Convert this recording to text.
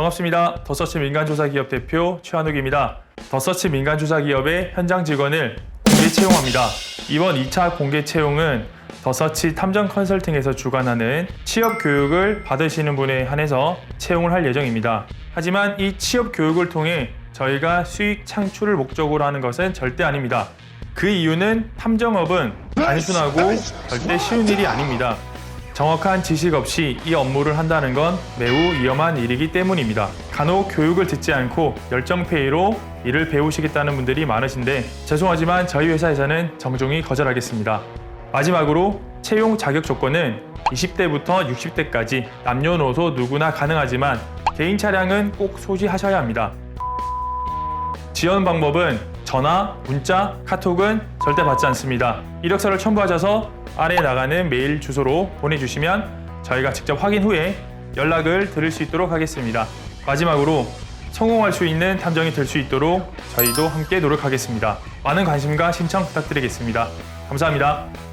반갑습니다. 더서치 민간조사기업 대표 최한욱입니다. 더서치 민간조사기업의 현장 직원을 공개 채용합니다. 이번 2차 공개 채용은 더서치 탐정 컨설팅에서 주관하는 취업 교육을 받으시는 분에 한해서 채용을 할 예정입니다. 하지만 이 취업 교육을 통해 저희가 수익 창출을 목적으로 하는 것은 절대 아닙니다. 그 이유는 탐정업은 단순하고 절대 쉬운 일이 아닙니다. 정확한 지식 없이 이 업무를 한다는 건 매우 위험한 일이기 때문입니다. 간혹 교육을 듣지 않고 열정페이로 일을 배우시겠다는 분들이 많으신데 죄송하지만 저희 회사에서는 정중히 거절하겠습니다. 마지막으로 채용 자격 조건은 20대부터 60대까지 남녀노소 누구나 가능하지만 개인 차량은 꼭 소지하셔야 합니다. 지원 방법은 전화, 문자, 카톡은 절대 받지 않습니다. 이력서를 첨부하셔서 아래에 나가는 메일 주소로 보내주시면 저희가 직접 확인 후에 연락을 드릴 수 있도록 하겠습니다. 마지막으로 성공할 수 있는 탐정이 될 수 있도록 저희도 함께 노력하겠습니다. 많은 관심과 신청 부탁드리겠습니다. 감사합니다.